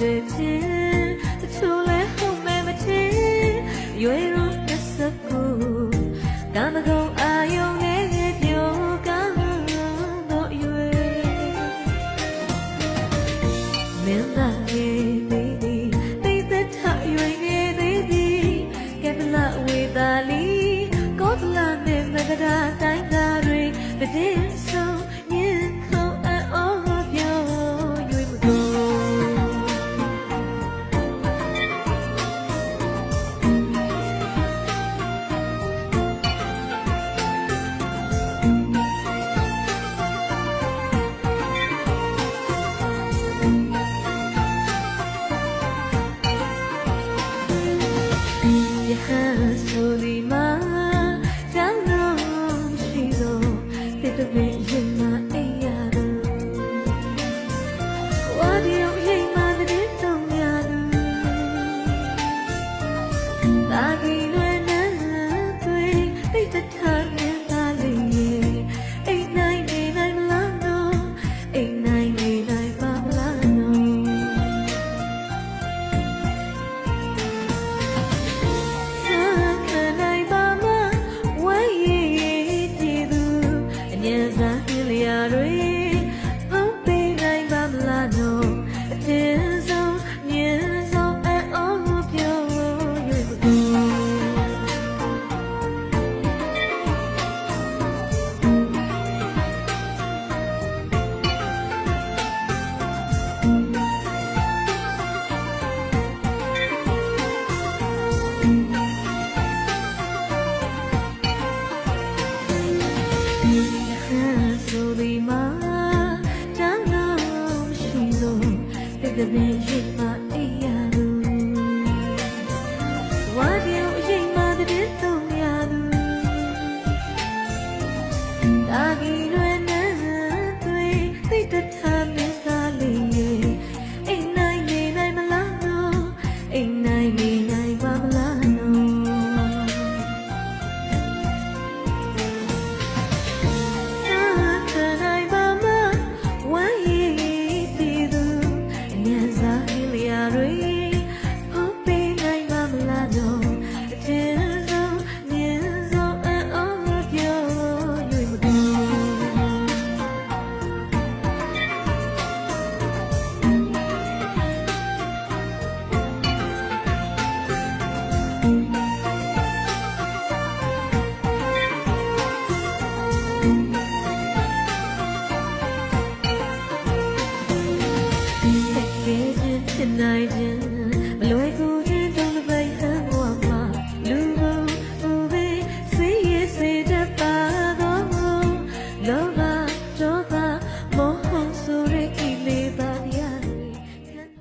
တွေဖြစ်တချို့လဲဟုတ်မဲမထင်ရွေရုံကစကူကံမကုန်အာယုံနဲ့ပြိုကံတို့ရွေမင်းသာနေသေးသည်သိသက်ထရွေနေသေးသည်ကဲပလဝေသာလီကောသလနဲ့မကရာတိုင်းသာတွေပတင်းဆို ယဟ